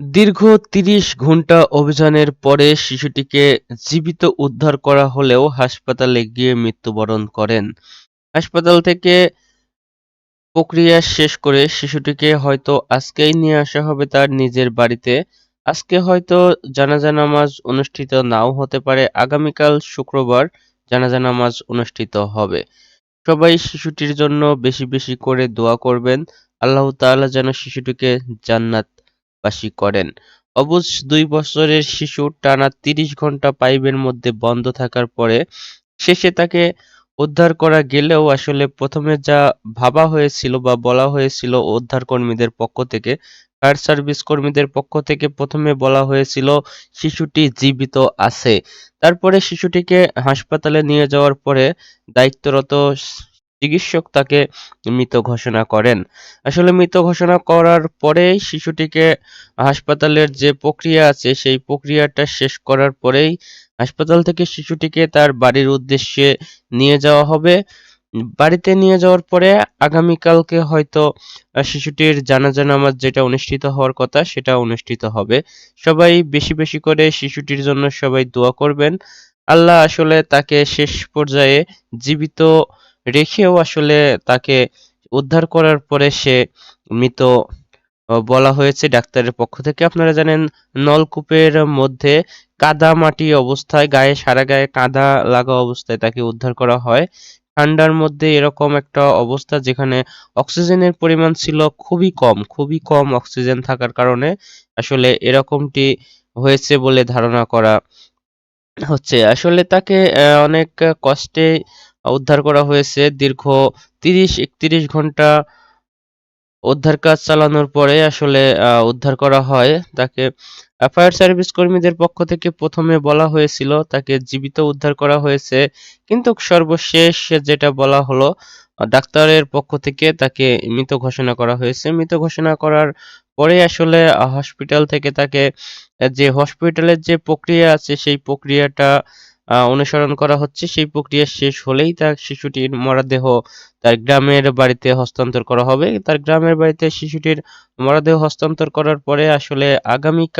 দীর্ঘ ৩০ ঘণ্টা অভিযানের পরে শিশুটিকে জীবিত উদ্ধার করা হলেও হাসপাতালে গিয়ে মৃত্যুবরণ করেন। হাসপাতাল থেকে প্রক্রিয়া শেষ করে শিশুটিকে হয়তো আজকেই নিয়ে আসা হবে তার নিজের বাড়িতে। আজকে হয়তো জানাজা নামাজ অনুষ্ঠিত নাও হতে পারে আগামীকাল শুক্রবার জানাজা নামাজ অনুষ্ঠিত হবে। সবাই শিশুটির জন্য বেশি বেশি করে দোয়া করবেন আল্লাহ তাআলা যেন শিশুটিকে জান্নাতবাসী করেন। অবুঝ দুই বছরের শিশু টানা তিরিশ ঘণ্টা পাইপের মধ্যে বন্ধ থাকার পরে শেষে তাকে উদ্ধার করা গেলেও আসলে প্রথমে যা ভাবা হয়েছিল বা বলা হয়েছিল উদ্ধার কর্মীদের পক্ষ থেকে, ফায়ার সার্ভিস কর্মীদের পক্ষ থেকে প্রথমে বলা হয়েছিল শিশুটি জীবিত আছে তারপরে শিশুটিকে হাসপাতালে নিয়ে যাওয়ার পরে দায়িত্বরত চিকিৎসক তাকে মৃত ঘোষণা করেন। আসলে মৃত ঘোষণা করার পরেই শিশুটিকে হাসপাতালের যে প্রক্রিয়া আছে, সেই প্রক্রিয়াটা শেষ করার পরেই হাসপাতাল থেকে শিশুটিকে তার বাড়ির উদ্দেশ্যে নিয়ে যাওয়া হবে। বাড়িতে নিয়ে যাওয়ার পরে আগামীকালকে হয়তো শিশুটির জানাজা নামাজ যেটা অনুষ্ঠিত হওয়ার কথা, সেটা অনুষ্ঠিত হবে। সবাই বেশি বেশি করে শিশুটির জন্য সবাই দোয়া করবেন। আল্লাহ আসলে তাকে শেষ পর্যায়ে জীবিত রেখেও আসলে তাকে উদ্ধার করার পরে সে মৃত বলা হয়েছে ডাক্তারের পক্ষ থেকে। আপনারা জানেন, নলকূপের মধ্যে কাদা মাটি অবস্থায়, গায়ে সারা গায়ে কাদা লাগা অবস্থায় তাকে উদ্ধার করা হয়। ঠান্ডার মধ্যে এরকম একটা অবস্থা যেখানে অক্সিজেনের পরিমাণ ছিল খুবই কম খুবই কম অক্সিজেন থাকার কারণে আসলে এরকমটি হয়েছে বলে ধারণা করা হচ্ছে। আসলে তাকে অনেক কষ্টে উদ্ধার করা হয়েছে। দীর্ঘ তিরিশ, একত্রিশ ঘণ্টা উদ্ধার কাজ চালানোর পরে আসলে উদ্ধার করা হয়। তাকে ফায়ার সার্ভিস কর্মীদের পক্ষ থেকে প্রথমে বলা হয়েছিল, তাকে জীবিত উদ্ধার করা হয়েছে। কিন্তু সর্বশেষ যেটা বলা হলো ডাক্তারের পক্ষ থেকে তাকে মৃত ঘোষণা করা হয়েছে। মৃত ঘোষণা করার পরে আসলে হসপিটাল থেকে তাকে যে হসপিটালের যে প্রক্রিয়া আছে, সেই প্রক্রিয়াটা অনুসরণ করা হচ্ছে। সেই প্রক্রিয়া শেষ হলেই তার শিশুটির মরদেহ তার গ্রামের বাড়িতে হস্তান্তর করা হবে। তার গ্রামের বাড়িতে শিশুটির মরদেহ হস্তান্তর করার পরে আসলে আগামীকাল